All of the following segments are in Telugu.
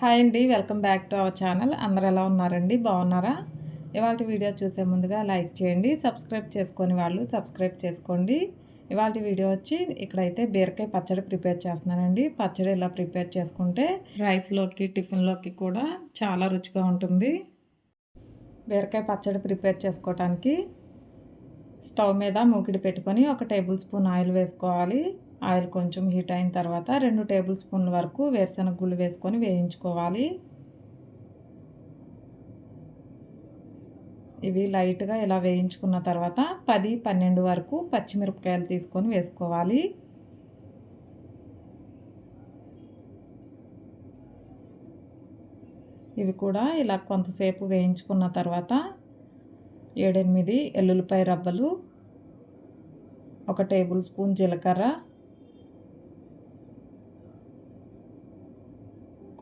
హాయ్ అండి welcome back to our channel. అందరు ఎలా ఉన్నారండి? బాగున్నారా? ఇవాళ వీడియో చూసే ముందుగా లైక్ చేయండి సబ్స్క్రైబ్ చేసుకొని వాళ్ళు సబ్స్క్రైబ్ చేసుకోండి. ఇవాళ వీడియో వచ్చి ఇక్కడైతే బీరకాయ పచ్చడి ప్రిపేర్ చేస్తున్నానండి. పచ్చడి ఇలా ప్రిపేర్ చేసుకుంటే రైస్లోకి టిఫిన్లోకి కూడా చాలా రుచిగా ఉంటుంది. బీరకాయ పచ్చడి ప్రిపేర్ చేసుకోవటానికి స్టవ్ మీద మూకిడి పెట్టుకొని ఒక టేబుల్ స్పూన్ ఆయిల్ వేసుకోవాలి. ఆయిల్ కొంచెం హీట్ అయిన తర్వాత రెండు టేబుల్ స్పూన్ల వరకు వేరుశనగ గుళ్ళు వేసుకొని వేయించుకోవాలి. ఇవి లైట్గా ఇలా వేయించుకున్న తర్వాత పది పన్నెండు వరకు పచ్చిమిరపకాయలు తీసుకొని వేసుకోవాలి. ఇవి కూడా ఇలా కొంతసేపు వేయించుకున్న తర్వాత ఏడెనిమిది ఎల్లుల్లిపాయ రబ్బలు ఒక టేబుల్ స్పూన్ జీలకర్ర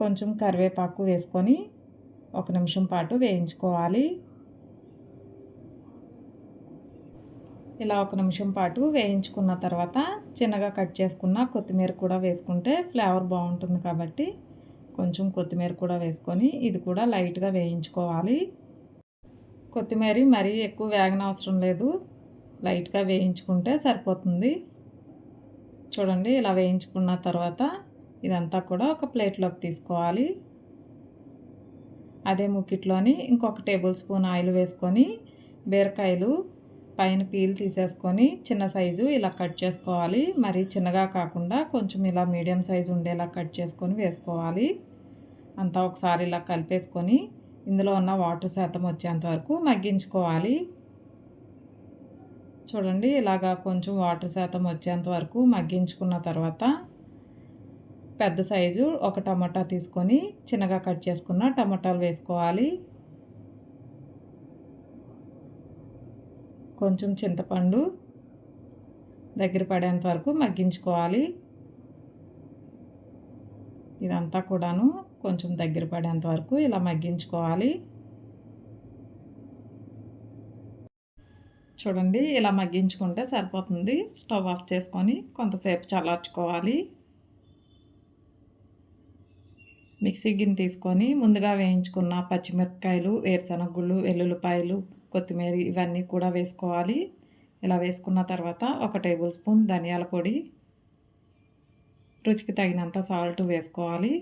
కొంచెం కరివేపాకు వేసుకొని ఒక నిమిషం పాటు వేయించుకోవాలి. ఇలా ఒక నిమిషం పాటు వేయించుకున్న తర్వాత చిన్నగా కట్ చేసుకున్న కొత్తిమీర కూడా వేసుకుంటే ఫ్లేవర్ బాగుంటుంది కాబట్టి కొంచెం కొత్తిమీర కూడా వేసుకొని ఇది కూడా లైట్గా వేయించుకోవాలి. కొత్తిమీర మరీ ఎక్కువ వేగన అవసరం లేదు. లైట్గా వేయించుకుంటే సరిపోతుంది. చూడండి ఇలా వేయించుకున్న తర్వాత ఇదంతా కూడా ఒక ప్లేట్లోకి తీసుకోవాలి. అదే ముక్కిట్లోని ఇంకొక టేబుల్ స్పూన్ ఆయిల్ వేసుకొని బీరకాయలు పైన పీల్ తీసేసుకొని చిన్న సైజు ఇలా కట్ చేసుకోవాలి. మరీ చిన్నగా కాకుండా కొంచెం ఇలా మీడియం సైజు ఉండేలా కట్ చేసుకొని వేసుకోవాలి. అంతా ఒకసారి ఇలా కలిపేసుకొని ఇందులో ఉన్న వాటర్ శాతం వచ్చేంత వరకు మగ్గించుకోవాలి. చూడండి ఇలాగా కొంచెం వాటర్ శాతం వచ్చేంత వరకు మగ్గించుకున్న తర్వాత పెద్ద సైజు ఒక టమాటా తీసుకొని చిన్నగా కట్ చేసుకున్న టమాటాలు వేసుకోవాలి. కొంచెం చింతపండు దగ్గర పడేంత వరకు మగ్గించుకోవాలి. ఇదంతా కూడాను కొంచెం దగ్గర పడేంత వరకు ఇలా మగ్గించుకోవాలి. చూడండి ఇలా మగ్గించుకుంటే సరిపోతుంది. స్టవ్ ఆఫ్ చేసుకొని కొంతసేపు చల్లార్చుకోవాలి. మిక్సీ గిన్నె తీసుకొని ముందుగా వేయించుకున్న పచ్చిమిరపకాయలు వేరుశనగుళ్ళు వెల్లుల్లిపాయలు కొత్తిమీర ఇవన్నీ కూడా వేసుకోవాలి. ఇలా వేసుకున్న తర్వాత ఒక టేబుల్ స్పూన్ ధనియాల పొడి రుచికి తగినంత సాల్ట్ వేసుకోవాలి.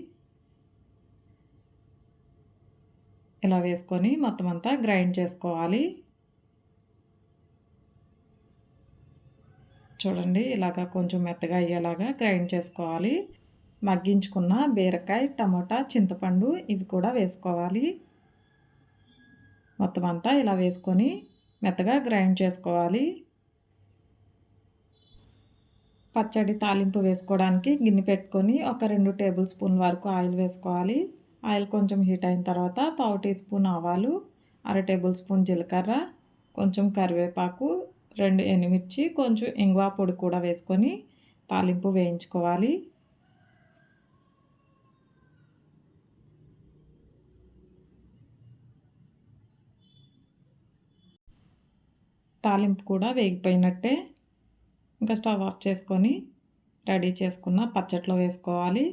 ఇలా వేసుకొని మొత్తం అంతా గ్రైండ్ చేసుకోవాలి. చూడండి ఇలాగా కొంచెం మెత్తగా అయ్యేలాగా గ్రైండ్ చేసుకోవాలి. మగ్గించుకున్న బీరకాయ టమోటా చింతపండు ఇవి కూడా వేసుకోవాలి. మొత్తం అంతా ఇలా వేసుకొని మెత్తగా గ్రైండ్ చేసుకోవాలి. పచ్చడి తాలింపు వేసుకోవడానికి గిన్నె పెట్టుకొని ఒక రెండు టేబుల్ స్పూన్ వరకు ఆయిల్ వేసుకోవాలి. ఆయిల్ కొంచెం హీట్ అయిన తర్వాత పావు టీ స్పూన్ ఆవాలు అర టేబుల్ స్పూన్ జీలకర్ర కొంచెం కరివేపాకు రెండు ఎనిమిర్చి కొంచెం ఇంగువా పొడి కూడా వేసుకొని తాలింపు వేయించుకోవాలి. తాలింపు కూడా వేగిపోయినట్టే. ఇంకా స్టవ్ ఆఫ్ చేసుకొని రెడీ చేసుకున్న పచ్చట్లో వేసుకోవాలి.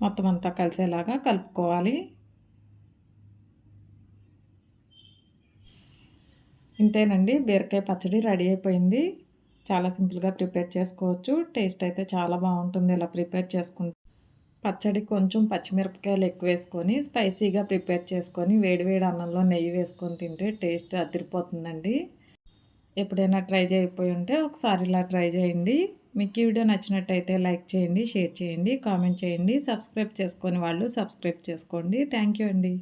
మొత్తం అంతా కలిసేలాగా కలుపుకోవాలి. ఇంతేనండి బీరకాయ పచ్చడి రెడీ అయిపోయింది. చాలా సింపుల్గా ప్రిపేర్ చేసుకోవచ్చు. టేస్ట్ అయితే చాలా బాగుంటుంది ఇలా ప్రిపేర్ చేసుకుంటే. పచ్చడి కొంచెం పచ్చిమిరపకాయలు ఎక్కువ వేసుకొని స్పైసీగా ప్రిపేర్ చేసుకొని వేడివేడి అన్నంలో నెయ్యి వేసుకొని తింటే టేస్ట్ అదిరిపోతుందండి. ఎప్పుడైనా ట్రై చేయకపోయి ఉంటే ఒకసారి ఇలా ట్రై చేయండి. మీకు ఈ వీడియో నచ్చినట్టయితే లైక్ చేయండి షేర్ చేయండి కామెంట్ చేయండి సబ్స్క్రైబ్ చేసుకొని వాళ్ళు సబ్స్క్రైబ్ చేసుకోండి. థ్యాంక్ యూ అండి.